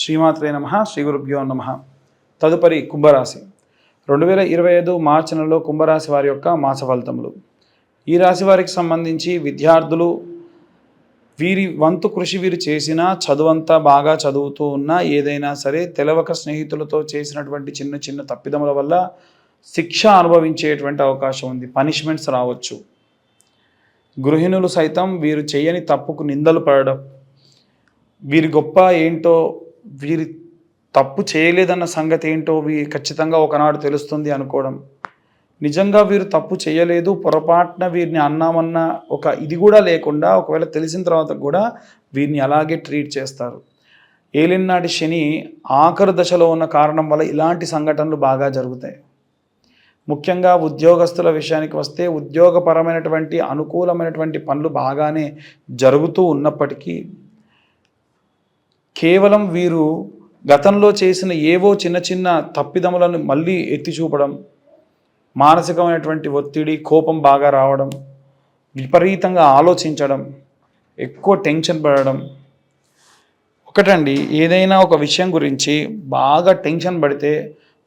శ్రీమాత్రే నమ శ్రీ గురుభ్యో నమ. తదుపరి కుంభరాశి. రెండు వేల ఇరవై ఐదు మార్చి నెలలో కుంభరాశి వారి యొక్క మాస ఫలితములు. ఈ రాశి వారికి సంబంధించి విద్యార్థులు వీరి వంతు కృషి వీరు చేసినా చదువంతా బాగా చదువుతూ ఉన్నా ఏదైనా సరే తెలవక స్నేహితులతో చేసినటువంటి చిన్న చిన్న తప్పిదముల వల్ల శిక్ష అనుభవించేటువంటి అవకాశం ఉంది. పనిష్మెంట్స్ రావచ్చు. గృహిణులు సైతం వీరు చేయని తప్పుకు నిందలు పడడం వీరి గొప్ప ఏంటో వీరి తప్పు చేయలేదన్న సంగతి ఏంటో వీ ఖచ్చితంగా ఒకనాడు తెలుస్తుంది అనుకోవడం. నిజంగా వీరు తప్పు చేయలేదు పొరపాటున వీరిని అన్నామన్న ఒక ఇది కూడా లేకుండా ఒకవేళ తెలిసిన తర్వాత కూడా వీరిని అలాగే ట్రీట్ చేస్తారు. ఏలినాటి శని ఆఖరు దశలో ఉన్న కారణం వల్ల ఇలాంటి సంఘటనలు బాగా జరుగుతాయి. ముఖ్యంగా ఉద్యోగస్తుల విషయానికి వస్తే ఉద్యోగపరమైనటువంటి అనుకూలమైనటువంటి పనులు బాగానే జరుగుతూ ఉన్నప్పటికీ కేవలం వీరు గతంలో చేసిన ఏవో చిన్న చిన్న తప్పిదములను మళ్ళీ ఎత్తి చూపడం మానసికమైనటువంటి ఒత్తిడి కోపం బాగా రావడం విపరీతంగా ఆలోచించడం ఎక్కువ టెన్షన్ పడడం. ఒకటండి ఏదైనా ఒక విషయం గురించి బాగా టెన్షన్ పడితే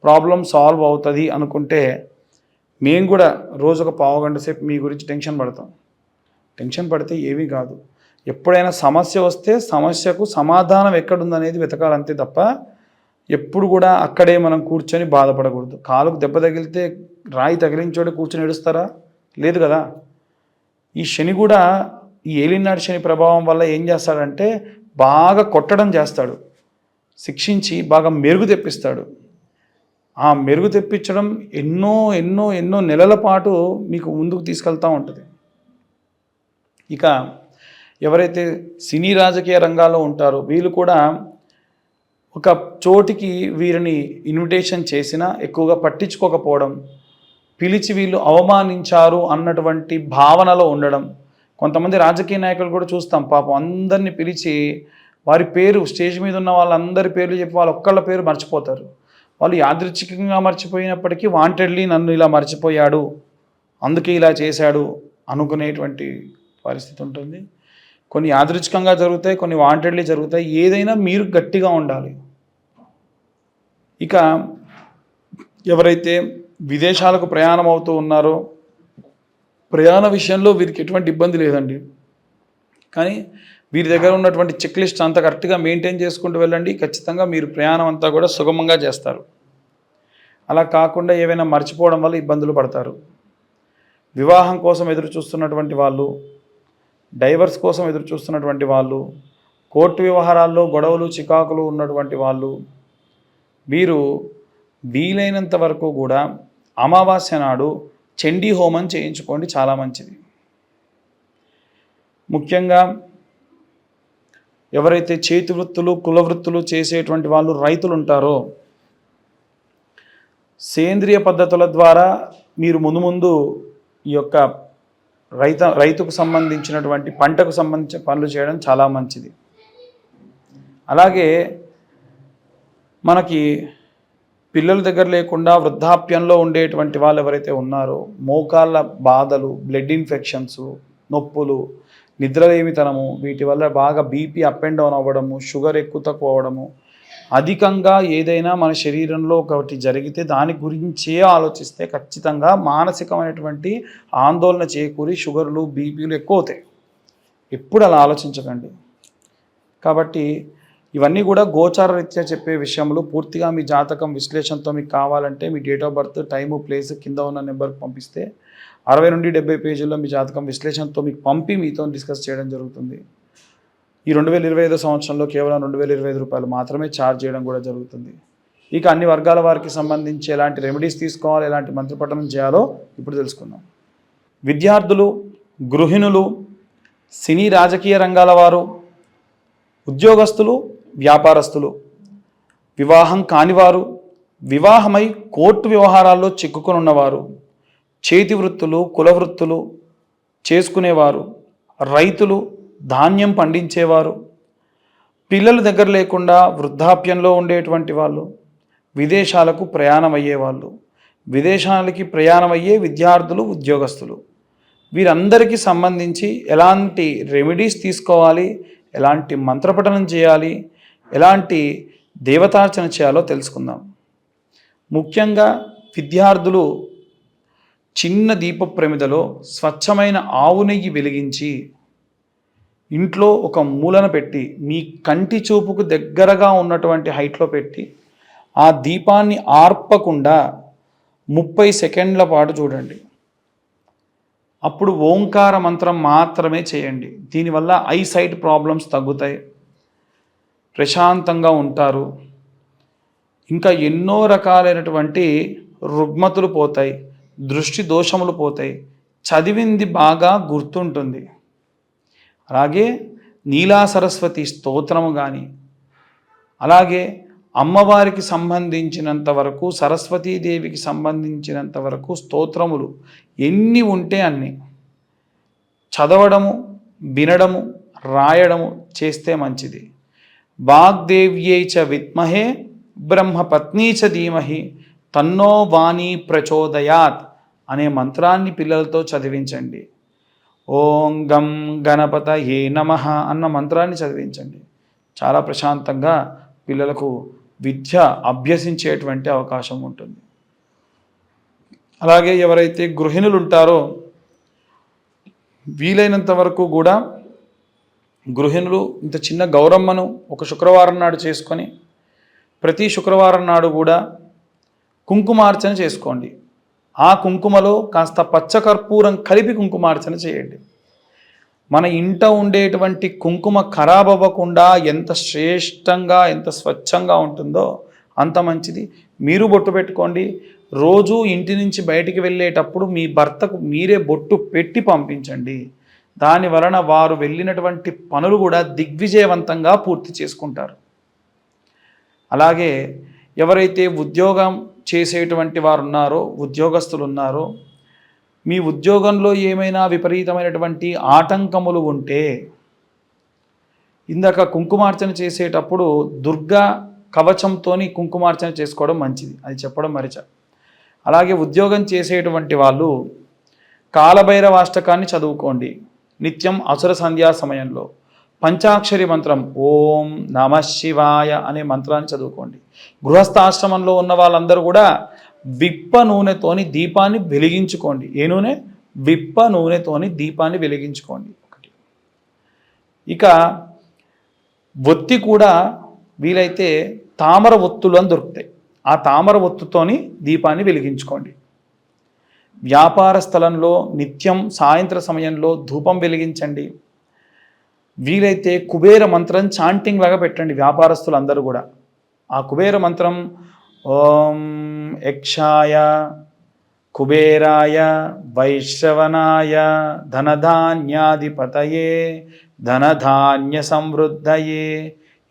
ప్రాబ్లం సాల్వ్ అవుతుంది అనుకుంటే మేము కూడా రోజు ఒక పావు గంట సేపు మీ గురించి టెన్షన్ పడతాం. టెన్షన్ పడితే ఏమీ కాదు. ఎప్పుడైనా సమస్య వస్తే సమస్యకు సమాధానం ఎక్కడుందనేది వెతకాలంతే తప్ప ఎప్పుడు కూడా అక్కడే మనం కూర్చొని బాధపడకూడదు. కాలుకు దెబ్బ తగిలితే రాయి తగిలించోడే కూర్చొని ఏడుస్తారా? లేదు కదా. ఈ శని కూడా ఈ ఏలినాడు శని ప్రభావం వల్ల ఏం చేస్తాడంటే బాగా కొట్టడం చేస్తాడు. శిక్షించి బాగా మెరుగు తెప్పిస్తాడు. ఆ మెరుగు తెప్పించడం ఎన్నో ఎన్నో ఎన్నో నెలల పాటు మీకు ముందుకు తీసుకెళ్తూ ఉంటుంది. ఇక ఎవరైతే సినీ రాజకీయ రంగాల్లో ఉంటారో వీళ్ళు కూడా ఒక చోటికి వీరిని ఇన్విటేషన్ చేసినా ఎక్కువగా పట్టించుకోకపోవడం పిలిచి వీళ్ళు అవమానించారు అన్నటువంటి భావనలో ఉండడం. కొంతమంది రాజకీయ నాయకులు కూడా చూస్తాం పాపం అందరినీ పిలిచి వారి పేరు స్టేజ్ మీద ఉన్న వాళ్ళందరి పేర్లు చెప్పి వాళ్ళ ఒక్కళ్ళ పేరు మర్చిపోతారు. వాళ్ళు యాదృచ్ఛికంగా మర్చిపోయినప్పటికీ వాంటెడ్లీ నన్ను ఇలా మర్చిపోయాడు అందుకే ఇలా చేశాడు అనుకునేటువంటి పరిస్థితి ఉంటుంది. కొన్ని యాదృచ్ఛికంగా జరుగుతాయి కొన్ని వాంటెడ్లీ జరుగుతాయి. ఏదైనా మీరు గట్టిగా ఉండాలి. ఇక ఎవరైతే విదేశాలకు ప్రయాణం అవుతూ ఉన్నారో ప్రయాణ విషయంలో వీరికి ఎటువంటి ఇబ్బంది లేదండి. కానీ వీరి దగ్గర ఉన్నటువంటి చెక్ లిస్ట్ అంతా కరెక్ట్గా మెయింటైన్ చేసుకుంటూ వెళ్ళండి. ఖచ్చితంగా మీరు ప్రయాణం అంతా కూడా సుగమంగా చేస్తారు. అలా కాకుండా ఏవైనా మర్చిపోవడం వల్ల ఇబ్బందులు పడతారు. వివాహం కోసం ఎదురు చూస్తున్నటువంటి వాళ్ళు డైవర్స్ కోసం ఎదురు చూస్తున్నటువంటి వాళ్ళు కోర్టు వ్యవహారాల్లో గొడవలు చికాకులు ఉన్నటువంటి వాళ్ళు వీరు వీలైనంత వరకు కూడా అమావాస్య నాడు చండీ హోమం చేయించుకోండి చాలా మంచిది. ముఖ్యంగా ఎవరైతే చేతి వృత్తులు కుల వృత్తులు చేసేటువంటి వాళ్ళు రైతులు ఉంటారో సేంద్రియ పద్ధతుల ద్వారా మీరు ముందు ముందు ఈ యొక్క రైత రైతుకు సంబంధించినటువంటి పంటకు సంబంధించిన పనులు చేయడం చాలా మంచిది. అలాగే మనకి పిల్లల దగ్గర లేకుండా వృద్ధాప్యంలో ఉండేటువంటి వాళ్ళు ఎవరైతే ఉన్నారో మోకాళ్ళ బాధలు బ్లడ్ ఇన్ఫెక్షన్స్ నొప్పులు నిద్రలేమితనము వీటి వల్ల బాగా బీపీ అప్ అండ్ డౌన్ అవ్వడము షుగర్ ఎక్కువ తక్కువ అవ్వడము అధికంగా ఏదైనా మన శరీరంలో ఒకటి జరిగితే దాని గురించే ఆలోచిస్తే ఖచ్చితంగా మానసికమైనటువంటి ఆందోళన చేకూరి షుగర్లు బీపీలు ఎక్కువ అవుతాయి. ఎప్పుడు అలా ఆలోచించకండి. కాబట్టి ఇవన్నీ కూడా గోచార రీత్యా చెప్పే విషయంలో పూర్తిగా మీ జాతకం విశ్లేషణతో మీకు కావాలంటే మీ date of birth time place కింద ఉన్న నెంబర్కి పంపిస్తే అరవై నుండి డెబ్బై పేజీల్లో మీ జాతకం విశ్లేషణతో మీకు పంపి మీతో డిస్కస్ చేయడం జరుగుతుంది. ఈ రెండు వేల ఇరవై ఐదో సంవత్సరంలో కేవలం రెండు వేల ఇరవై ఐదు రూపాయలు మాత్రమే ఛార్జ్ చేయడం కూడా జరుగుతుంది. ఇక అన్ని వర్గాల వారికి సంబంధించి ఎలాంటి రెమెడీస్ తీసుకోవాలి ఎలాంటి మంత్రపఠనం చేయాలో ఇప్పుడు తెలుసుకుందాం. విద్యార్థులు గృహిణులు సినీ రాజకీయ రంగాల వారు ఉద్యోగస్తులు వ్యాపారస్తులు వివాహం కానివారు వివాహమై కోర్టు వ్యవహారాల్లో చిక్కుకొని ఉన్నవారు చేతి వృత్తులు కుల వృత్తులు చేసుకునేవారు రైతులు ధాన్యం పండించేవారు. పిల్లల దగ్గర లేకుండా వృద్ధాప్యంలో ఉండేటువంటి వాళ్ళు విదేశాలకు ప్రయాణం అయ్యేవాళ్ళు విదేశాలకి ప్రయాణం అయ్యే విద్యార్థులు ఉద్యోగస్తులు. వీరందరికీ సంబంధించి ఎలాంటి రెమెడీస్ తీసుకోవాలి ఎలాంటి మంత్రపఠనం చేయాలి ఎలాంటి దేవతార్చన చేయాలో తెలుసుకుందాం. ముఖ్యంగా విద్యార్థులు చిన్న దీప ప్రమిదలో స్వచ్ఛమైన ఆవు నెయ్యి వెలిగించి ఇంట్లో ఒక మూలన పెట్టి మీ కంటి చూపుకు దగ్గరగా ఉన్నటువంటి హైట్లో పెట్టి ఆ దీపాన్ని ఆర్పకుండా ముప్పై సెకండ్ల పాటు చూడండి. అప్పుడు ఓంకార మంత్రం మాత్రమే చేయండి. దీనివల్ల ఐ సైట్ ప్రాబ్లమ్స్ తగ్గుతాయి. ప్రశాంతంగా ఉంటారు. ఇంకా ఎన్నో రకాలైనటువంటి రుగ్మతులు పోతాయి. దృష్టి దోషములు పోతాయి. చదివింది బాగా గుర్తుంటుంది. అలాగే నీలా సరస్వతి స్తోత్రము కానీ అలాగే అమ్మవారికి సంబంధించినంత వరకు సరస్వతీదేవికి సంబంధించినంత వరకు స్తోత్రములు ఎన్ని ఉంటే అన్ని. చదవడము వినడము రాయడము చేస్తే మంచిది. వాగ్దేవ్యై చ విద్మహే బ్రహ్మపత్నీ చ ధీమహి తన్నో వాణి ప్రచోదయాత్ అనే మంత్రాన్ని పిల్లలతో చదివించండి. ఓం గం గణపత ఏ నమ అన్న మంత్రాన్ని చదివించండి. చాలా ప్రశాంతంగా పిల్లలకు విద్య అభ్యసించేటువంటి అవకాశం ఉంటుంది. అలాగే ఎవరైతే గృహిణులు ఉంటారో వీలైనంత వరకు కూడా గృహిణులు ఇంత చిన్న గౌరమ్మను ఒక శుక్రవారం నాడు చేసుకొని ప్రతి శుక్రవారం నాడు కూడా కుంకుమార్చన చేసుకోండి. ఆ కుంకుమలో కాస్త పచ్చకర్పూరం కలిపి కుంకుమార్చన చేయండి. మన ఇంట ఉండేటువంటి కుంకుమ ఖరాబ్ అవ్వకుండా ఎంత శ్రేష్టంగా ఎంత స్వచ్ఛంగా ఉంటుందో అంత మంచిది. మీరు బొట్టు పెట్టుకోండి. రోజు ఇంటి నుంచి బయటికి వెళ్ళేటప్పుడు మీ భర్తకు మీరే బొట్టు పెట్టి పంపించండి. దాని వలన వారు వెళ్ళినటువంటి పనులు కూడా దిగ్విజయవంతంగా పూర్తి చేసుకుంటారు. అలాగే ఎవరైతే ఉద్యోగం చేసేటువంటి వారు ఉన్నారో ఉద్యోగస్తులు ఉన్నారో మీ ఉద్యోగంలో ఏమైనా విపరీతమైనటువంటి ఆటంకములు ఉంటే ఇందాక కుంకుమార్చన చేసేటప్పుడు దుర్గా కవచంతోని కుంకుమార్చన చేసుకోవడం మంచిది. అది చెప్పడం మరిచ. అలాగే ఉద్యోగం చేసేటువంటి వాళ్ళు కాలభైరవాష్టకాన్ని చదువుకోండి. నిత్యం అసుర సంధ్యా సమయంలో. పంచాక్షరి మంత్రం ఓం నమ శివాయ అనే మంత్రాన్ని చదువుకోండి. గృహస్థాశ్రమంలో ఉన్న వాళ్ళందరూ కూడా విప్ప నూనెతోని దీపాన్ని వెలిగించుకోండి. ఏ నూనె? విప్ప నూనెతోని దీపాన్ని వెలిగించుకోండి. ఒకటి. ఇక ఒత్తి కూడా వీలైతే తామర ఒత్తులు అని దొరుకుతాయి. ఆ తామర ఒత్తుతోని దీపాన్ని వెలిగించుకోండి. వ్యాపార స్థలంలో నిత్యం సాయంత్ర సమయంలో ధూపం వెలిగించండి. వీలైతే కుబేర మంత్రం చాంటింగ్ లాగా పెట్టండి వ్యాపారస్తులందరూ కూడా. ఆ కుబేర మంత్రం ఓం యక్షాయ కుబేరాయ వైశ్రవణాయ ధనధాన్యాధిపతయే ధనధాన్య సమృద్ధయే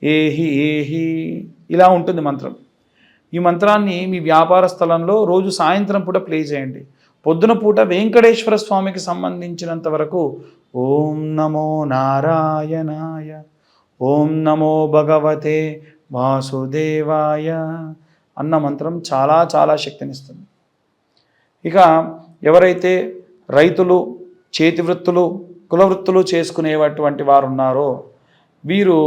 ఏహి ఏహి ఇలా ఉంటుంది మంత్రం. ఈ మంత్రాన్ని మీ వ్యాపార స్థలంలో రోజు సాయంత్రం పూట ప్లే చేయండి. పొద్దున పూట వెంకటేశ్వర స్వామికి సంబంధించినంత వరకు ఓం నమో నారాయణాయ ఓం నమో భగవతే వాసుదేవాయ అన్న మంత్రం చాలా చాలా శక్తినిస్తుంది. ఇక ఎవరైతే రైతులు చేతి వృత్తులు కుల వృత్తులు చేసుకునేటువంటి వారు ఉన్నారో వీరు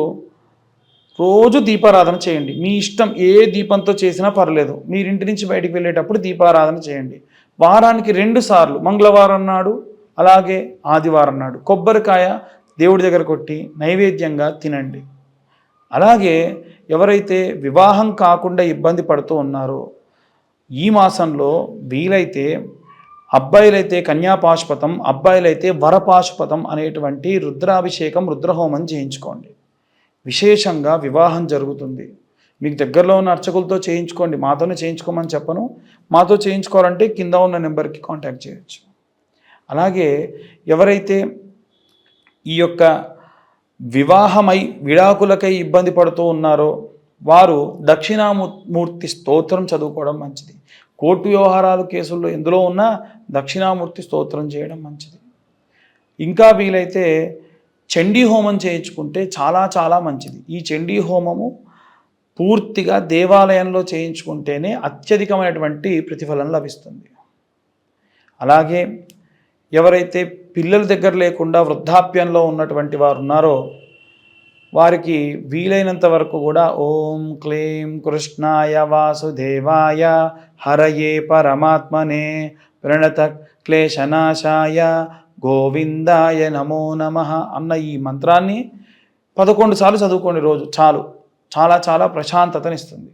రోజు దీపారాధన చేయండి. మీ ఇష్టం ఏ దీపంతో చేసినా పర్లేదు. మీరింటి నుంచి బయటికి వెళ్ళేటప్పుడు దీపారాధన చేయండి. వారానికి రెండు సార్లు మంగళవారం నాడు అలాగే ఆదివారం నాడు కొబ్బరికాయ దేవుడి దగ్గర కొట్టి నైవేద్యంగా తినండి. అలాగే ఎవరైతే వివాహం కాకుండా ఇబ్బంది పడుతూ ఉన్నారో ఈ మాసంలో వీలైతే అబ్బాయిలైతే కన్యాపాశుపతం అబ్బాయిలైతే వరపాశుపతం అనేటువంటి రుద్రాభిషేకం రుద్రహోమం చేయించుకోండి. విశేషంగా వివాహం జరుగుతుంది. మీకు దగ్గరలో ఉన్న అర్చకులతో చేయించుకోండి మాతోనే చేయించుకోమని చెప్పను. మాతో చేయించుకోవాలంటే కింద ఉన్న నెంబర్కి కాంటాక్ట్ చేయొచ్చు. అలాగే ఎవరైతే ఈ యొక్క వివాహమై విడాకులకై ఇబ్బంది పడుతూ ఉన్నారో వారు దక్షిణామూర్తి స్తోత్రం చదువుకోవడం మంచిది. కోర్టు వ్యవహారాలు కేసుల్లో ఎందులో ఉన్నా దక్షిణామూర్తి స్తోత్రం చేయడం మంచిది. ఇంకా వీలైతే చండీ హోమం చేయించుకుంటే చాలా చాలా మంచిది. ఈ చండీ హోమము పూర్తిగా దేవాలయంలో చేయించుకుంటేనే అత్యధికమైనటువంటి ప్రతిఫలం లభిస్తుంది. అలాగే ఎవరైతే పిల్లల దగ్గర లేకుండా వృద్ధాప్యంలో ఉన్నటువంటి వారు ఉన్నారో వారికి వీలైనంత వరకు కూడా ఓం క్లీం కృష్ణాయ వాసుదేవాయ హరయే పరమాత్మనే ప్రణత క్లేశనాశాయ గోవిందాయ నమో నమ అన్న ఈ మంత్రాన్ని పదకొండు సార్లు చదువుకోండి రోజు చాలు. చాలా చాలా ప్రశాంతతనిస్తుంది.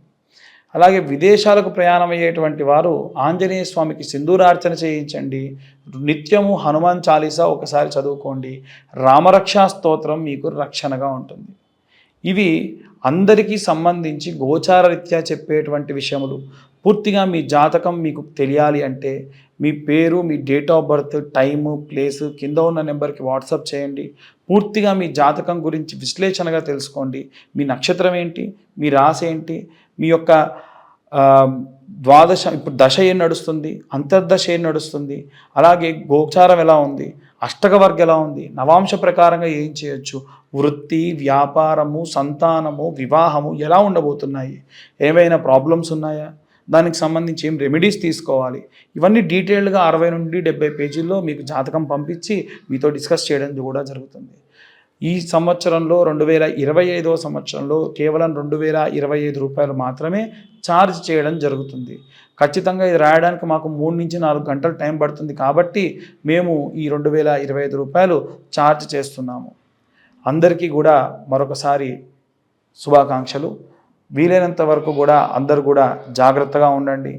అలాగే విదేశాలకు ప్రయాణం అయ్యేటువంటి వారు ఆంజనేయ స్వామికి సింధూరార్చన చేయించండి. నిత్యము హనుమాన్ చాలీసా ఒకసారి చదువుకోండి. రామరక్షా స్తోత్రం మీకు రక్షణగా ఉంటుంది. ఇవి అందరికీ సంబంధించి గోచార రీత్యా చెప్పేటువంటి విషయములు. పూర్తిగా మీ జాతకం మీకు తెలియాలి అంటే మీ పేరు మీ date of birth time place కింద ఉన్న నెంబర్కి వాట్సాప్ చేయండి. పూర్తిగా మీ జాతకం గురించి విశ్లేషణగా తెలుసుకోండి. మీ నక్షత్రం ఏంటి? మీ రాశి ఏంటి? మీ యొక్క ద్వాదశ ఇప్పుడు దశ ఏం నడుస్తుంది? అంతర్దశ ఏం నడుస్తుంది? అలాగే గోచారం ఎలా ఉంది? అష్టక వర్గ ఎలా ఉంది? నవాంశ ప్రకారంగా ఏం చేయొచ్చు? వృత్తి వ్యాపారము సంతానము వివాహము ఎలా ఉండబోతున్నాయి? ఏమైనా ప్రాబ్లమ్స్ ఉన్నాయా? దానికి సంబంధించి ఏం రెమెడీస్ తీసుకోవాలి? ఇవన్నీ డీటెయిల్డ్గా అరవై నుండి డెబ్బై పేజీల్లో మీకు జాతకం పంపించి మీతో డిస్కస్ చేయడం కూడా జరుగుతుంది. ఈ సంవత్సరంలో రెండు వేల ఇరవై ఐదవ సంవత్సరంలో కేవలం రెండు వేల ఇరవై ఐదు రూపాయలు మాత్రమే ఛార్జ్ చేయడం జరుగుతుంది. ఖచ్చితంగా ఇది రాయడానికి మాకు మూడు నుంచి నాలుగు గంటలు టైం పడుతుంది కాబట్టి మేము ఈ రెండు వేల ఇరవై ఐదు రూపాయలు ఛార్జ్ చేస్తున్నాము. అందరికీ కూడా మరొకసారి శుభాకాంక్షలు. వీలైనంత వరకు కూడా అందరూ కూడా జాగ్రత్తగా ఉండండి.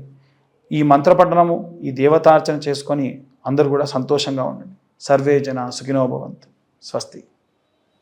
ఈ మంత్రపఠనము ఈ దేవతార్చన చేసుకొని అందరూ కూడా సంతోషంగా ఉండండి. సర్వే జన సుఖినోభవంతు స్వస్తి.